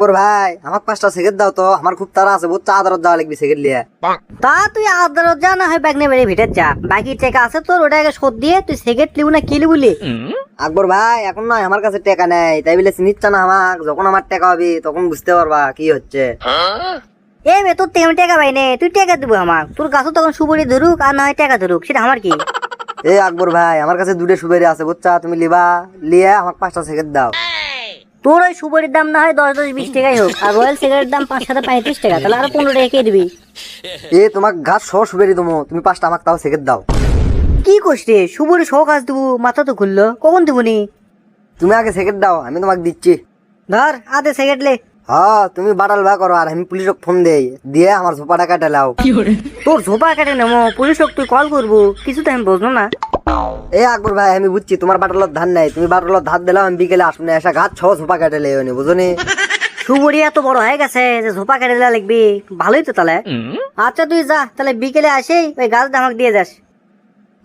আকবর ভাই আমার পাঁচটা সিগারেট দাও তো আমার খুব তারা আছে বহুত আদারত যাওয়া লাগবে সিগারেট লিয়ে। তা তুই আদালত যা না হয় ব্যাগনে বেড়ে ভিতর যা। বাকি টাকা আছে তোর ওটাকে শোধ দিয়ে তুই সিগারেট লিবু না কি লিবুলি আকবর ভাই এখন নয় আমার কাছে টাকা নেই। তাই বলে চিনিচ্ছ না আমার যখন আমার টাকা হবে তখন বুঝতে পারবা কি হচ্ছে। এ মে তোর তেমন টাকা ভাই নে তুই টাকা দিব আমার তোর কাছে তখন সুবরি ধরুক আর না হয় টাকা ধরুক সেটা আমার কি? এই আকবর ভাই আমার কাছে দুটো সুবেরি আছে বুঝছা? তুমি লিবা লিয়ে আমাকে পাঁচটা সিগারেট দাও। তোর ওই সুবরির দাম না হয় দশ দশ বিশ টাকাই হোক। আর রয়্যাল সিগারেটের দাম পাঁচ সাথে পঁয়ত্রিশ টাকা। তাহলে আরও পনেরো টাকা কে দিবি? এ তোমাক ঘাস সহ সুবেরি তুমি তুমি পাঁচটা আমাকে তাও দাও। কি করছিস রে? সুবরি শখ আস দেবো মাথা তো খুললো। কখন দেবো নি? তুমি আগে সিগারেট দাও আমি তোমাকে দিচ্ছি। ধর আদে সিগারেট লে। হ্যাঁ তুমি বাটাল বা করো আর আমি পুলিশক ফোন দেই। দিয়ে আমার ঝোপাটা কাটে লাও তোর ঝোপা কেটে নেব পুলিশক তুই কল করব। কিছু তো আমি বুঝলো না। এ আকবর ভাই আমি বুঝছি তোমার বাটালত ধান নাই। তুমি বাটালত ধান দিলাম আমি বিকেলে আসুন এসে ঘাট ছ ঝোপা কাটে লেও বুঝনি? সুবরি এত বড় হয়ে গেছে যে ঝোপা কেটে লাগবি ভালোই তো তাহলে। আচ্ছা তুই যা তাহলে বিকেলে আসেই ওই গাছটা আমাকে দিয়ে যাস।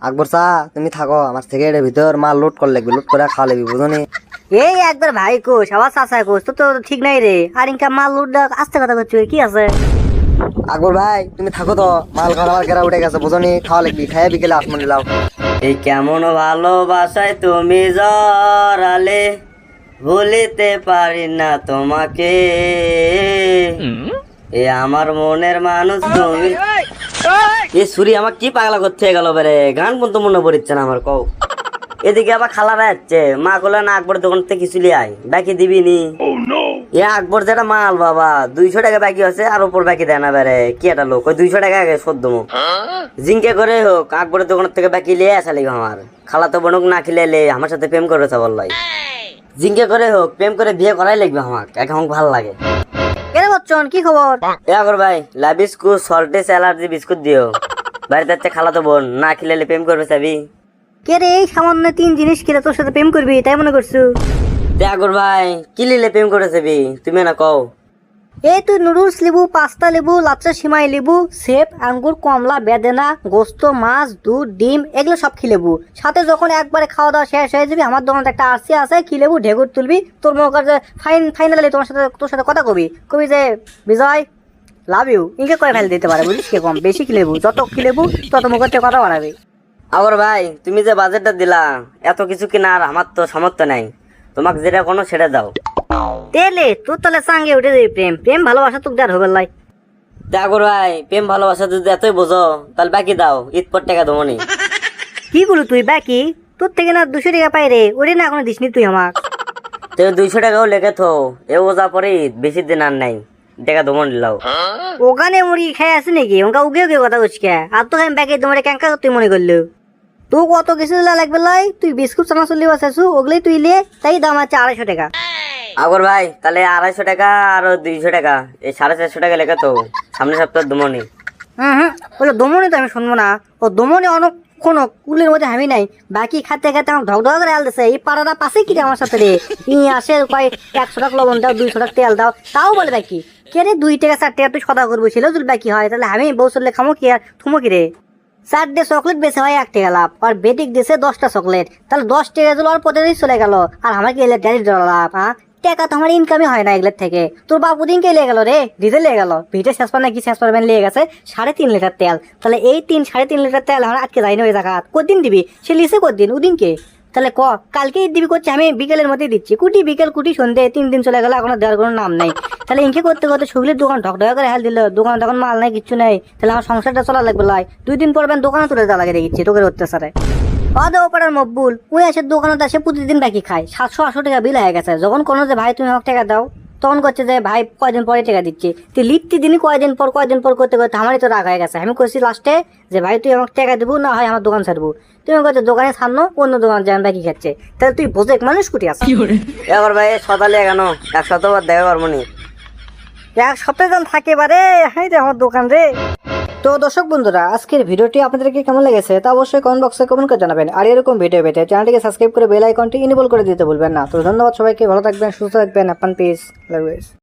আকবর চা তুমি থাকো আমার সিগারেটের ভিতর মাল লোড করে লাগবে লোড করে খাওয়া লাগবে বুঝনি? এই একবার ভাই কোষ আবার চাচা কোষ তো তো ঠিক নাই রে। আর ইনকা মাল লুট আস্তে কথা করছি কি আছে? আকবর ভাই তুমি থাকো তো মাল খাওয়ার গেরা উঠে গেছে বুঝনি? খাওয়া লাগবি খাইয়া বিকেলে আসমন লাও। এই কেমন ভালোবাসায় তুমি জড়ালে ভুলিতে পারি না তোমাকে। এ আমার মনের মানুষ তুমি। এ সুরি আমার কি পাগলা করতে গেল বেরে গান পর্যন্ত মনে পড়ছে না আমার কও। এদিকে আবার খালারা যাচ্ছে মা কলে না আকবর দোকান থেকে কিছু লিয়ে আয়। বাকি দিবি নি। এ আকবর যেটা মাল বাবা। দুইশো টাকা বাকি আছে আর উপর বাকি দেয় না বেরে কি একটা লোক? ওই দুইশো টাকা আগে শোধ দেবো। জিঙ্কে করে হোক আকবরের দোকান থেকে বাকি লিয়ে আসা লাগবে আমার। খালা তো বনুক না খেলে এলে আমার সাথে প্রেম করেছে বললাই জিঙ্কে করে হোক প্রেম করে বিয়ে করাই লাগবে আমার এখন ভালো লাগে। কেন বচ্চন কি খবর? এ আকবর ভাই লা বিস্কুট সল্টেস অ্যালার্জি বিস্কুট দিও। বাড়িতে যাচ্ছে খালা তো বোন না খেলে এলে প্রেম করবে চাবি। কে রে এই সামান্য তিন জিনিস কিনে তোর সাথে প্রেম করবি তাই মনে করছু? তে আকবর ভাই কি লিলে প্রেম করে চাবি তুমি না কও। এই তুই নুডলস লেবু পাস্তা লেবু লাচ্চা সিমাই লেবু সেব আঙ্গুর কমলা বেদেনা গোস্ত মাছ দুধ ডিম এগুলো সব খিলেবু সাথে যখন একবারে খাওয়া দাওয়া শেষ হয়ে যাবি আমার দোকানে একটা আরসি আছে খিলেবু ঢেকুর তুলবি। তোর মনে কর যে ফাইন ফাইনালি তোমার সাথে তোর সাথে কথা কবি। কবি যে বিজয় লাভ ইউ ইনকে করে ফেলে দিতে পারে বুঝিস কি কম? বেশি খিলেবু যত খিলেবু তত মুখের থেকে কথা বাড়াবি। আবার ভাই তুমি যে বাজেটটা দিলা এত কিছু কেনার আমার তো সামর্থ্য নাই। তোমাকে যেটা কোনো সেটা দাও। তেলে তোর তাহলে সঙ্গে উঠে যাবি প্রেম। প্রেম ভালোবাসা তোকে আর হবে লাই। দেখো ভাই প্রেম ভালোবাসা যদি এতই বোঝো তাহলে বাকি দাও ঈদ পর টাকা দেবো নি। কি করু তুই বাকি? তোর থেকে না দুশো টাকা পাই রে ওরে না এখনও দিসনি তুই আমার তুমি দুইশো টাকাও লেগে থো এ ওজা পরে ঈদ বেশি দিন আর নাই টাকা দেবো নিলাও ওখানে মুরগি খাই আছে নাকি? ওকে উগে উগে কথা কে? আর তো আমি ব্যাগে তোমার ক্যাঙ্কা তুই মনে করল। তো কত কিছু লাগবে লাই তুই বিস্কুট চানা চল্লি বাসাইছু ওগুলোই তুই লে তাই দাম আছে আড়াইশো টাকা। আগর ভাই তাহলে আড়াইশো টাকা আর দুইশো টাকা এই সাড়ে চারশো টাকা লেগে তো সামনে সপ্তাহ দেবো নি হুম হুম বলে দমনে তো আমি শুনব না। ও দমনে অনেক কোনো কুলের মধ্যে আমি নাই। বাকি খাতে খাতে আমার ধক ধক করে আল দিছে। এই পাড়াটা পাশে কি রে আমার সাথে রে? ই আসে কয় একশো টাকা লবণ দাও দুইশো টাকা তেল দাও তাও বলে বাকি। কে রে দুই টাকা চার টাকা তুই সদা করব ছিল যদি বাকি হয় তাহলে আমি বউ চললে খামো কি আর থুমো কি রে? চারটে চকলেট বেছে হয় এক টাকা লাভ, আর বেটিক দিছে দশটা চকলেট তাহলে দশ টাকা দিল আর চলে গেল। আর আমাকে এলে ড্যাডি লাভ হ্যাঁ টাকা তো আমার ইনকামই হয় না এগুলোর থেকে। তোর বাবু দিনকে লেগে গেল রে ডিজেল লেগে গেল। ভিটে শেষ পার নাকি শেষ পারবেন লেগে গেছে সাড়ে তিন লিটার তেল। তাহলে এই তিন, সাড়ে তিন লিটার তেল আমার আজকে যাইনি ওই জায়গা কদিন দিবি? সে লিসে কদিন উদিনকে তাহলে ক? কালকেই দিবি করছে, আমি বিকেলের মধ্যেই দিচ্ছি। কুটি বিকেল, কুটি সন্ধে, তিন দিন চলে গেল, এখনও দেওয়ার কোনো নাম নাই। তাহলে ইনকে করতে করতে সুগলির দোকান ঢক ঢক করে হেল দিল, দোকান তখন মাল নাই, কিচ্ছু নেই। তাহলে আমার সংসারটা চলা লাগবে লাই। দুই দিন পর দোকানে তুলে দেওয়া লাগে দেখছি, তোকে অত্যাচারে অদে ওপাড়ার মকবুল ওই আসে দোকানে আসে প্রতিদিন বাকি খায়। সাতশো আটশো টাকা বিল হয়ে গেছে। যখন কোনো যে, ভাই, তুমি আমাকে টাকা দাও। তখন করছে যে ভাই কয়দিন পরে টাকা দিচ্ছে। তুই লিখতে দিনই কয়দিন পর কয়দিন পর করতে করতে আমারই তো রাগ হয়ে গেছে। আমি করছি লাস্টে যে ভাই তুই আমাকে টাকা দেবো না হয় আমার দোকান ছাড়বো তুমি করছে দোকানে ছাড়নো অন্য দোকান যান বাকি খাচ্ছে। তাহলে তুই বোঝে মানুষ কুটি আছে। এবার ভাই সদালে কেন এক শতবার দেখা পারব নি। এক সপ্তাহে যখন থাকে বারে হাই রে আমার দোকান রে। তো দর্শক বন্ধুরা, আজকের ভিডিওটি আপনাদেরকে কেমন লেগেছে তা অবশ্যই কমেন্ট বক্সে কমেন্ট করে জানাবেন। আর এরকম ভিডিও পেতে চ্যানেলটিকে সাবস্ক্রাইব করে বেল আইকনটি ইনেবল করে দিতে ভুলবেন না। তো ধন্যবাদ সবাইকে, ভালো থাকবেন, সুস্থ থাকবেন। আপনার পিস লাভ